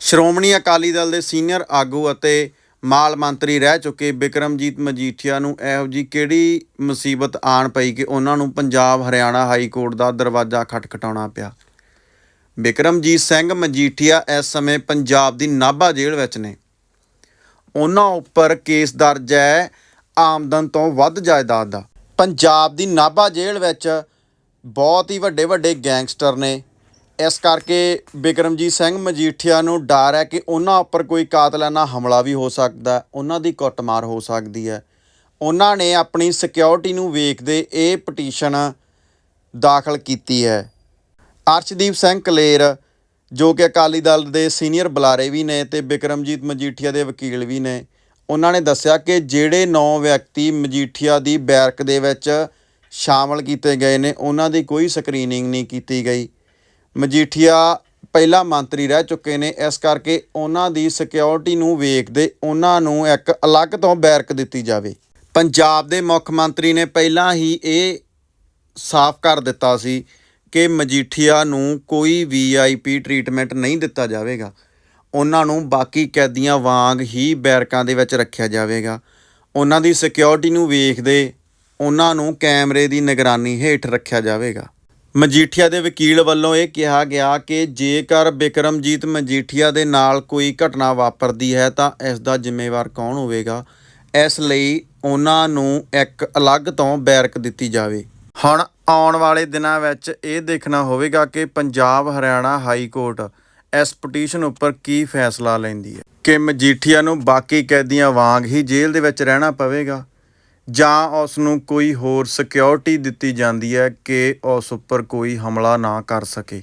ਸ਼੍ਰੋਮਣੀ ਅਕਾਲੀ ਦਲ ਦੇ ਸੀਨੀਅਰ ਆਗੂ ਅਤੇ ਮਾਲ ਮੰਤਰੀ ਰਹਿ ਚੁੱਕੇ ਬਿਕਰਮਜੀਤ ਮਜੀਠੀਆ ਨੂੰ ਇਹੋ ਜੀ ਕਿਹੜੀ ਮੁਸੀਬਤ ਆਣ ਪਈ ਕਿ ਉਹਨਾਂ ਨੂੰ ਪੰਜਾਬ ਹਰਿਆਣਾ ਹਾਈ ਕੋਰਟ ਦਾ ਦਰਵਾਜ਼ਾ ਖਟਖਟਾਉਣਾ ਪਿਆ? ਬਿਕਰਮਜੀਤ ਸਿੰਘ ਮਜੀਠੀਆ ਇਸ ਸਮੇਂ ਪੰਜਾਬ ਦੀ ਨਾਭਾ ਜੇਲ੍ਹ ਵਿੱਚ ਨੇ। ਉਹਨਾਂ ਉੱਪਰ ਕੇਸ ਦਰਜ ਹੈ, ਆਮਦਨ ਤੋਂ ਵੱਧ ਜਾਇਦਾਦ ਦਾ। ਪੰਜਾਬ ਦੀ ਨਾਭਾ ਜੇਲ੍ਹ ਵਿੱਚ ਬਹੁਤ ਹੀ ਵੱਡੇ ਵੱਡੇ ਗੈਂਗਸਟਰ ਨੇ ਇਸ ਕਰਕੇ ਬਿਕਰਮਜੀਤ ਸਿੰਘ ਮਜੀਠੀਆ ਨੂੰ ਡਰ ਹੈ ਕਿ ਉਹਨਾਂ ਉੱਪਰ ਕੋਈ ਕਾਤਲਾਨਾ ਹਮਲਾ ਵੀ ਹੋ ਸਕਦਾ ਉਹਨਾਂ ਦੀ ਕੁੱਟਮਾਰ ਹੋ ਸਕਦੀ ਹੈ। ਉਹਨਾਂ ਨੇ ਆਪਣੀ ਸਿਕਿਉਰਿਟੀ ਨੂੰ ਵੇਖਦੇ ਇਹ ਪਟੀਸ਼ਨ ਦਾਖਲ ਕੀਤੀ ਹੈ। ਅਰਸ਼ਦੀਪ ਸਿੰਘ ਕਲੇਰ, ਜੋ ਕਿ ਅਕਾਲੀ ਦਲ ਦੇ ਸੀਨੀਅਰ ਬੁਲਾਰੇ ਵੀ ਨੇ ਤੇ ਬਿਕਰਮਜੀਤ ਮਜੀਠੀਆ ਦੇ ਵਕੀਲ ਵੀ ਨੇ, ਉਹਨਾਂ ਨੇ ਦੱਸਿਆ ਕਿ ਜਿਹੜੇ 9 ਵਿਅਕਤੀ ਮਜੀਠੀਆ ਦੀ ਬੈਰਕ ਦੇ ਵਿੱਚ ਸ਼ਾਮਲ ਕੀਤੇ ਗਏ ਨੇ, ਉਹਨਾਂ ਦੀ ਕੋਈ ਸਕਰੀਨਿੰਗ ਨਹੀਂ ਕੀਤੀ ਗਈ। ਮਜੀਠੀਆ ਪਹਿਲਾ ਮੰਤਰੀ ਰਹਿ ਚੁੱਕੇ ਨੇ। ਇਸ ਕਰਕੇ ਉਹਨਾਂ ਦੀ ਸਿਕਿਉਰਿਟੀ ਨੂੰ ਵੇਖਦੇ ਉਹਨਾਂ ਨੂੰ ਇੱਕ ਅਲੱਗ ਤੋਂ ਬੈਰਕ ਦਿੱਤੀ ਜਾਵੇ। ਪੰਜਾਬ ਦੇ ਮੁੱਖ ਮੰਤਰੀ ਨੇ ਪਹਿਲਾਂ ਹੀ ਇਹ ਸਾਫ਼ ਕਰ ਦਿੱਤਾ ਸੀ ਕਿ ਮਜੀਠੀਆ ਨੂੰ ਕੋਈ ਵੀਆਈਪੀ ਟ੍ਰੀਟਮੈਂਟ ਨਹੀਂ ਦਿੱਤਾ ਜਾਵੇਗਾ। ਉਹਨਾਂ ਨੂੰ ਬਾਕੀ ਕੈਦੀਆਂ ਵਾਂਗ ਹੀ ਬੈਰਕਾਂ ਦੇ ਵਿੱਚ ਰੱਖਿਆ ਜਾਵੇਗਾ। ਉਹਨਾਂ ਦੀ ਸਿਕਿਉਰਿਟੀ ਨੂੰ ਵੇਖਦੇ ਉਹਨਾਂ ਨੂੰ ਕੈਮਰੇ ਦੀ ਨਿਗਰਾਨੀ ਹੇਠ ਰੱਖਿਆ ਜਾਵੇਗਾ। ਮਜੀਠੀਆ ਦੇ ਵਕੀਲ ਵੱਲੋਂ ਇਹ ਕਿਹਾ ਗਿਆ ਕਿ ਜੇਕਰ ਬਿਕਰਮਜੀਤ ਮਜੀਠੀਆ ਦੇ ਨਾਲ ਕੋਈ ਘਟਨਾ ਵਾਪਰਦੀ ਹੈ ਤਾਂ ਇਸ ਦਾ ਜ਼ਿੰਮੇਵਾਰ ਕੌਣ ਹੋਵੇਗਾ? ਇਸ ਲਈ ਉਹਨਾਂ ਨੂੰ ਇੱਕ ਅਲੱਗ ਤੋਂ ਬੈਰਕ ਦਿੱਤੀ ਜਾਵੇ। ਹੁਣ ਆਉਣ ਵਾਲੇ ਦਿਨਾਂ ਵਿੱਚ ਇਹ ਦੇਖਣਾ ਹੋਵੇਗਾ ਕਿ ਪੰਜਾਬ ਹਰਿਆਣਾ ਹਾਈ ਕੋਰਟ ਇਸ ਪਟੀਸ਼ਨ ਉੱਪਰ ਕੀ ਫੈਸਲਾ ਲੈਂਦੀ ਹੈ। ਕਿ ਮਜੀਠੀਆ ਨੂੰ ਬਾਕੀ ਕੈਦੀਆਂ ਵਾਂਗ ਹੀ ਜੇਲ੍ਹ ਦੇ ਵਿੱਚ ਰਹਿਣਾ ਪਵੇਗਾ? ਜਾਂ ਉਸ ਨੂੰ ਕੋਈ ਹੋਰ ਸਿਕਿਉਰਿਟੀ ਦਿੱਤੀ ਜਾਂਦੀ ਹੈ ਕਿ ਉਸ ਉੱਪਰ ਕੋਈ ਹਮਲਾ ਨਾ ਕਰ ਸਕੇ।